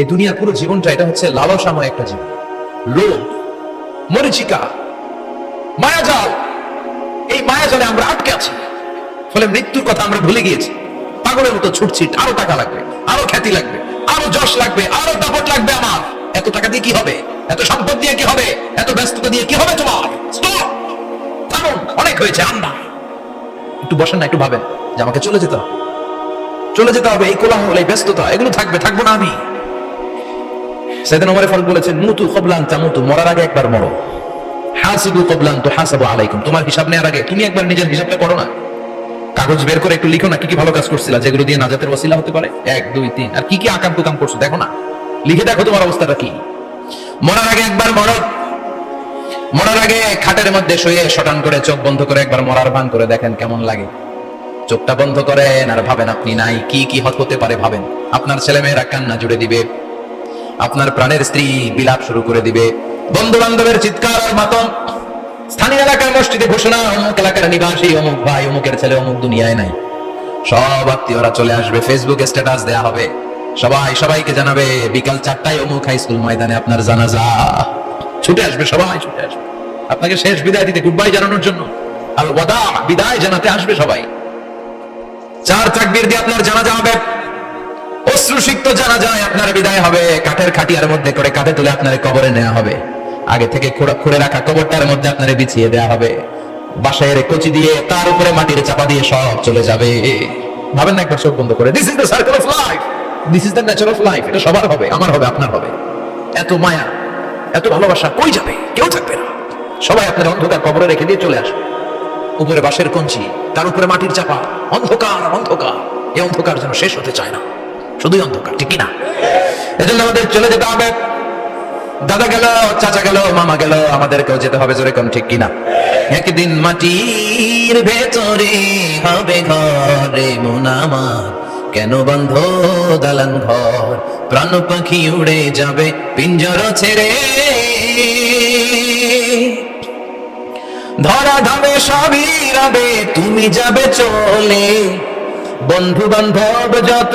এই দুনিয়ার পুরো জীবনটা এটা হচ্ছে লালসাময় একটা জীবন। লোভ মরিচিকা মায়াজাল এই মায়াজালে আমরা আটকে আছি। ফলে মৃত্যুর কথা আমরা ভুলে গিয়েছি। পাগলের মতো ছুটছি আরও টাকা লাগবে আরও খ্যাতি লাগবে আরও যশ লাগবে আরও দাপট লাগবে আমার। এত টাকা দিয়ে কি হবে? এত সম্পদ দিয়ে কি হবে? এত ব্যস্ততা দিয়ে কি হবে তোমার! থামুন, অনেক হয়েছে আমরা। একটু বসেন না একটু ভাবেন যে আমাকে চলে যেতে হবে। চলে যেতে হবে এই কোলাহল এই ব্যস্ততা এগুলো থাকবে থাকব না আমি। সেদিন ওমরে ফারুক বলেছেন মুতু কবলান তামুতু, মরার আগে একবার মরো। হাসিবু কবলান তো হাসাবু আলাইকুম, তোমার হিসাব নেওয়ার আগে তুমি একবার নিজের হিসাবটা করো না। কাগজ বের করে একটু লিখো না, কি কি ভালো কাজ করছিলা, যেগুলো দিয়ে নাজাতের ওসিলা হতে পারে? এক, দুই, তিন, আর কি কি আকাম কুকাম করছ, দেখো না। লিখে দেখো তোমার অবস্থাটা কি। মরার আগে একবার মরো। মরার আগে খাটের মধ্যে শুয়ে শটান করে চোখ বন্ধ করে একবার মরার ভান করে দেখেন কেমন লাগে। চোখটা বন্ধ করেন আর ভাবেন আপনি নাই, কি কি হত পারে ভাবেন। আপনার ছেলে মেয়েরা কান্না জুড়ে দিবে। আপনার প্রাণের স্ত্রী বিলাপ শুরু করে দিবে। বন্ধু বান্ধবের চিৎকার আর মাতম। স্থানীয় এলাকার মসজিদে ঘোষণা, অমুক এলাকার নিবাসী, অমুক ভাই, অমুকের ছেলে, অমুক দুনিয়ায় নাই। সব আত্মীয়রা চলে আসবে ফেসবুকে স্ট্যাটাস দেয়া হবে। সবাই সবাইকে জানাবে, বিকাল চারটায় অমুক হাই স্কুল ময়দানে আপনার জানাজা। ছুটে আসবে, সবাই ছুটে আসবে। আপনাকে শেষ বিদায় দিতে গুড বাই জানানোর জন্য। আর ওয়াদা বিদায় জানাতে আসবে সবাই। চার চাকবির দিয়ে আপনার জানাজা হবে। অশ্রুসিক্ত জানা যায়, আপনার বিদায় হবে। কাঠের খাটিয়ার মধ্যে করে কাঁধে তুলে আপনার কবরে নেওয়া হবে। আগে থেকে খুঁড়ে- রাখা কবরটার মধ্যে আপনার বিছিয়ে দেওয়া হবে। বাসায় কচি দিয়ে তার উপরে মাটির চাপা দিয়ে সব চলে যাবে। ভাবেন না একবার চোখ বন্ধ করে this is the circle of life this is the nature of life এটা সবার হবে, আমার হবে, আপনার হবে। এত মায়া, এত ভালোবাসা কই যাবে? কেউ থাকবে না। সবাই আপনার অন্ধকার কবরে রেখে দিয়ে চলে আসবে। উপরে বাঁশের কঞ্চি, তার উপরে মাটির চাপা। অন্ধকার অন্ধকার। এই অন্ধকার যেন শেষ হতে চায় না। শুধুই অন্ধকার, ঠিক না এজন্য আমাদের চলে যেতে হবে। দাদা গেল, চাচা গেল, মামা গেল, আমাদেরকেও যেতে হবে জোরে কোন ঠিক কিনা? একদিন মাটির ভেতরে হবে ঘরে মন আমার। কেন বন্ধ দালান ঘর? প্রাণ পাখি উড়ে যাবে, পিঞ্জর ছেড়ে। ধরা ধামে সবই রবে, তুমি যাবে চলে। বন্ধু বান্ধব যত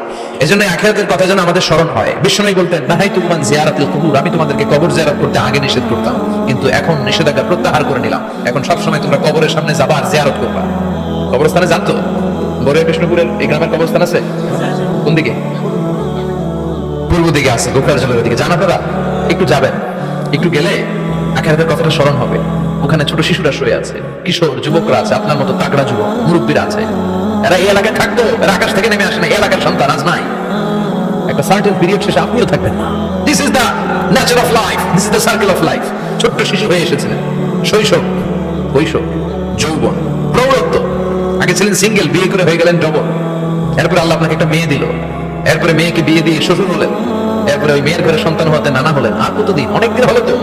এই জন্য আখেরাতের কথা যেন আমাদের স্মরণ হয়। বিষ্ণু বলতেন নাহাই তুমান জিয়ারাতুল কুবুর। আমি তোমাদেরকে কবর জিয়ারত করতে আগে নিষেধ করতাম, কিন্তু এখন নিষেধাজ্ঞা প্রত্যাহার করে নিলাম। এখন সব সময় তোমরা কবরের সামনে যাবা আর জিয়ারত করবা। কবরস্থানে জানতো বরে বিষ্ণুপুরের এই গ্রামের কবরস্থান আছে? কোন দিকে? পূর্ব দিকে আছে গোপাল জলের দিকে জানা তারা একটু যাবেন। একটু গেলে আখেরাতের কথাটা স্মরণ হবে। ওখানে ছোট শিশুরা শুয়ে আছে, কিশোর, যুবকরা আছে, আপনার মতো তাগড়া যুবক, মুরব্বীরা আছে। এরা এই এলাকায় থাকতো এরা আকাশ থেকে নেমে আসে না এলাকার সন্তান আজ নাই। একটা সার্টেন পিরিয়ড শেষে আপনিও থাকবেন না। This is the nature of life this is the circle of life ছোট্ট শিশু হয়ে এসেছিলেন, শৈশব কৈশোর যৌবন, প্রৌঢ়ত্ব। আগে ছিলেন সিঙ্গেল বিয়ে করে হয়ে গেলেন ডবল এরপরে আল্লাহ আপনাকে একটা মেয়ে দিল। এরপরে মেয়েকে বিয়ে দিয়ে শ্বশুর হলেন। এরপরে ওই মেয়ের ঘরে সন্তান হতে নানা হলেন। আর কতদিন? অনেক দিন হলো তো।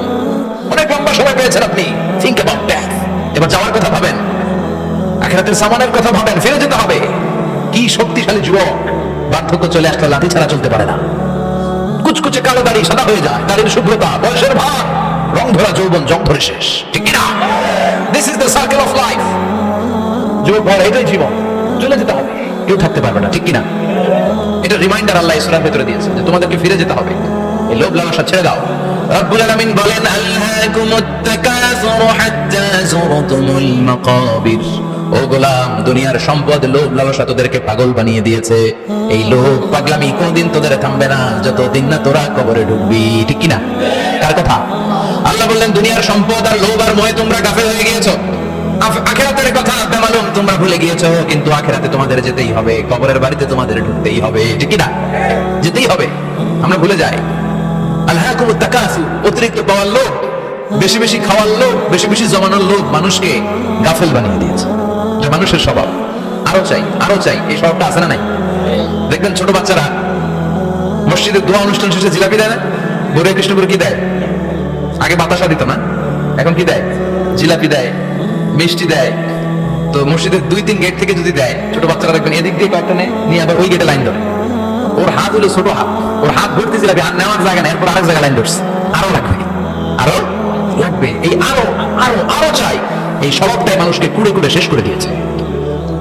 অনেক লম্বা সময় পেয়েছেন আপনি। থিঙ্ক অ্যাবাউট দ্যাট এবার যাওয়ার কথা ভাবেন। আখেরাতের সামানের কথা ভাবেন, ফিরে যেতে হবে। কি শক্তিশালী যুবক? বার্ধক্য চলে আসলে লাঠি ছাড়া চলতে পারে না। কুচকুচে কালো দাড়ি সাদা হয়ে যায়, দাড়ির শুভ্রতা, বয়সের ভার। রং ধরা যৌবন, জং ধরে শেষ। ঠিক না this is the circle of life যুবক ভাই এটাই জীবন। চলে যেতে হবে। কেউ থাকতে পারবে না, ঠিক কিনা? এটা রিমাইন্ডার আল্লাহ ইসলামের ভেতরে দিয়েছে যে তোমাদেরকে ফিরে যেতে হবে। এই লোভ লালসা ছেড়ে দাও। রব্বুল আলামিন বলেন আল্লাহকুমুত তাকাসুরু হাত্তা যুরতুমুল মাকাবির। ও গোলাম, দুনিয়ার সম্পদ লোভ লালসা তোদেরকে পাগল বানিয়ে দিয়েছে। এই লোভ পাগলামি কোনদিন তোদের থামবে না, যতদিন না তোরা কবরে ঢুকবি, ঠিক কিনা? কার কথা? আল্লাহ বললেন, দুনিয়ার সম্পদ আর লোভ আর ময় তোমরা গাফেল হয়ে গিয়েছো। আখেরাতের কথা বেমালুম তোমরা ভুলে গিয়েছো, কিন্তু আখেরাতে তোমাদের যেতেই হবে, কবরের বাড়িতে তোমাদের ঢুকতেই হবে, ঠিক না যেতেই হবে, আমরা ভুলে যাই। অতিরিক্ত পাওয়ার লোভ, বেশি বেশি খাওয়ার লোভ, বেশি বেশি জমানোর লোভ মানুষকে গাফেল বানিয়ে দিয়েছে। মানুষের স্বভাব। আরও চাই আরও চাই এই স্বভাবটা আছে না নাই? দেখবেন ছোট বাচ্চারা মসজিদের দোয়া অনুষ্ঠান শেষে জিলাপি দেয় না? বরে কৃষ্ণপুর কি দেয়? আগে বাতাসা দিত না? এখন কি দেয়? জিলাপি দেয় মিষ্টি দেয়। তো মসজিদের দুই তিন গেট থেকে যদি দেয় ছোট বাচ্চারা দেখবেন এদিক দিয়ে কয়েকটা নেয় নিয়ে আবার ওই গেটে লাইন ধরে। ওর হাত হলো ছোট হাত। ওর হাত ভর্তি ছিল হাত নেওয়ার জায়গা নেই এরপর আরেক জায়গায় লাইন ধরছে। আরও লাগবে। আরও লাগবে। এই আরও আরও আরও চাই। এই স্বভাবটাই মানুষকে কুড়ে কুড়ে শেষ করে দিয়েছে।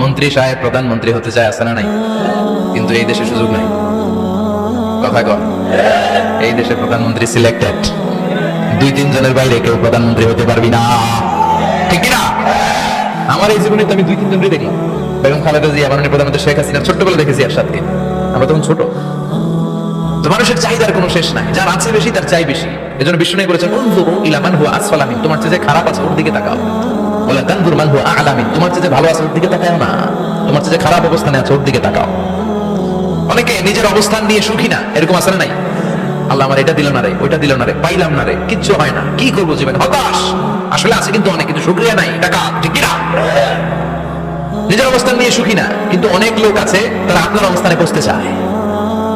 মন্ত্রী সাহেব, প্রধানমন্ত্রী হতে চায় আসে না নাই? কিন্তু এই দেশে সুযোগ নাই। কথা কর এই দেশে প্রধানমন্ত্রী সিলেক্টেড দুই তিন জনের বাইরে কেউ প্রধানমন্ত্রী হতে পারবি না। ঠিক না আমার এই জীবনে তো আমি দুই তিন জনকে দেখি বেগম খালেদা জিয়া, মাননীয় প্রধানমন্ত্রী শেখ হাসিনা, ছোট্টবেলা দেখেছি এরশাদকে আমরা তখন ছোট। তো মানুষের চাহিদার কোনো শেষ নাই। যার আছে বেশি, তার চাই বেশি। এজন্য বিষ্ণু বলেছেন, উনজুরু ইলা হুয়া আসফালা মিন তোমার চেয়ে খারাপ আছে, ওর দিকে তাকাও। বলে, তানজুর মান হুয়া আ'লা তোমার চেয়ে ভালো আছে দিকে না। তোমার চেয়ে খারাপ অবস্থানে আছে ওর দিকে তাকাও। অনেকে নিজের অবস্থান নিয়ে সুখী না, এরকম না নাই। আল্লাহ আমার এটা দিল না রে, ওইটা দিল না রে, পাইলাম না রে, কিচ্ছু হয় না, কি করব জীবনে? হতাশ! আসলে আছে কিন্তু অনেক, কিন্তু সুক্রিয়া নাই টাকা ঠিক না নিজের অবস্থান নিয়ে সুখী না, কিন্তু অনেক লোক আছে, তারা আপনার অবস্থানে পৌঁছতে চায়।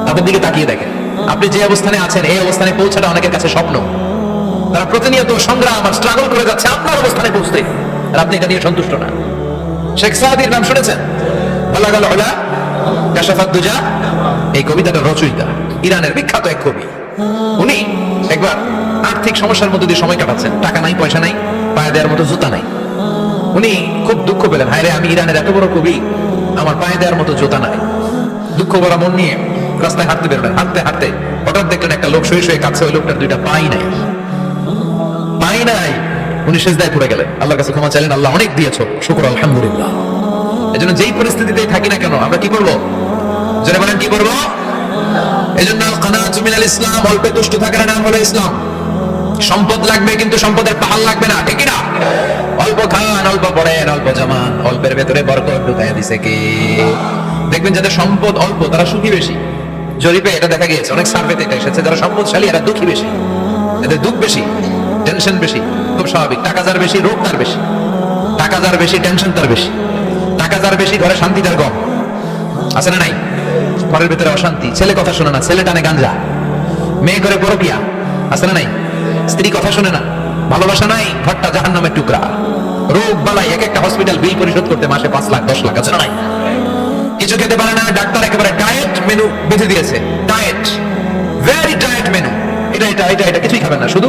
তাদের দিকে তাকিয়ে দেখেন। আপনি যে অবস্থানে আছেন, এই অবস্থানে পৌঁছাটা অনেকের কাছে স্বপ্ন। তারা প্রতিনিয়ত সংগ্রাম আর স্ট্রাগল করে যাচ্ছে আপনার অবস্থানে পৌঁছতে। আর আপনি এটা নিয়ে সন্তুষ্ট না। শেখ সাহাদির নাম শুনেছেন? বলা গেল হলা কাশাফাত এই কবিতাটা রচয়িতা, ইরানের বিখ্যাত এক কবি। উনি একবার আর্থিক সমস্যার মধ্যে দিয়ে সময় কাটাচ্ছেন। টাকা নাই, পয়সা নাই, পায়ে দেওয়ার মতো জুতা নাই। উনি খুব দুঃখ পেলেন হায় রে আমি ইরানের এত বড় কবি, আমার পায়ে দেওয়ার মতো জুতা নাই। দুঃখ ভরা মন নিয়ে রাস্তায় হাঁটতে বেরোলেন হাঁটতে হাঁটতে হঠাৎ দেখলেন একটা লোক শুয়ে শুয়ে কাছে ওই লোকটার দুইটা পাই নাই। উনি সেজদায় পড়ে গেলেন। আল্লাহর কাছে ক্ষমা চাইলেন, আল্লাহ অনেক দিয়েছ। শুকর, আলহামদুলিল্লাহ। এজন্য যেই পরিস্থিতিতেই থাকি না কেন, আমরা কি করব? জোরে বলেন, কি করব? এজন্য কানাতু মিনাল ইসলাম, অল্পে তুষ্ট থাকার নাম হলো ইসলাম। সম্পদ লাগবে, কিন্তু সম্পদের পাহাড় লাগবে না ঠিক না? অল্প খান, অল্প পড়েন, অল্প জামান, অল্পের ভেতরে বরকত ঢুকাইয়া দিছে কি? দেখবেন যাদের সম্পদ অল্প, তারা সুখী বেশি। জরিপে এটা দেখা গিয়েছে, অনেক সার্ভেতে এটা এসেছে, যারা সম্পদশালী, এরা দুঃখী বেশি। এদের দুঃখ বেশি। টেনশন বেশি, খুব স্বাভাবিক। টাকা যার বেশি, রোগ তার বেশি। টাকা যার বেশি টেনশন তার বেশি। টাকা যার বেশি, ঘরে শান্তি তার কম আছে না নাই? ঘরের ভিতরে অশান্তি। ছেলে কথা শোনে না, ছেলে টানে গাঞ্জা। মেয়ে করে পরকিয়া। আছে না নাই? স্ত্রী কথা শোনে না। ভালোবাসা নাই, ঘরটা জাহান নামের টুকরা। রোগ বালাই এক একটা হসপিটাল বিল পরিশোধ করতে মাসে পাঁচ লাখ, দশ লাখ, আছে না নাই? কিছু খেতে পারে না, ডাক্তার একেবারে ডায়েট মেনু বেঁধে দিয়েছে। ডায়েট ভেরি ডায়েট মেনু এটা এটা এটা এটা কিছুই খাবেন না, শুধু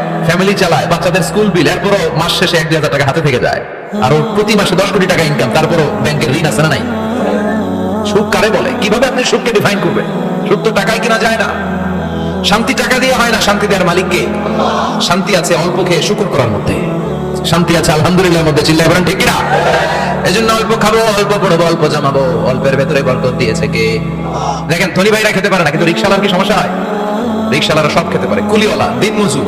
ফ্যামিলি চালায়, বাচ্চাদের স্কুল বিল এরপরও মাস শেষে এক হাজার টাকা হাতে থেকে যায়। আর ওর প্রতি মাসে দশ কোটি টাকা ইনকাম তারপরও ব্যাংকের ঋণ আছে না নাই? সুখ কারে বলে? কীভাবে আপনি সুখকে ডিফাইন করবেন? সুখ তো টাকায় কিনা যায় না। শান্তি টাকা দিয়ে হয় না, শান্তি দেওয়ার মালিককে। শান্তি আছে অল্প খেয়ে শুকুর করার মধ্যে। শান্তি আছে আলহামদুলিল্লাহ মধ্যে চিল্লাই বলেন, ঠিক কিনা? এই জন্য অল্প খাব, অল্প পড়ব, অল্প জামাবো, অল্পের ভেতরে বরকত দিয়েছে কে? দেখেন, ধনী ভাইরা খেতে পারে না, কিন্তু রিক্সাওয়ালার কি সমস্যা হয়? রিক্সাওয়ালারা সব খেতে পারে, কুলিওয়ালা দিন মজুর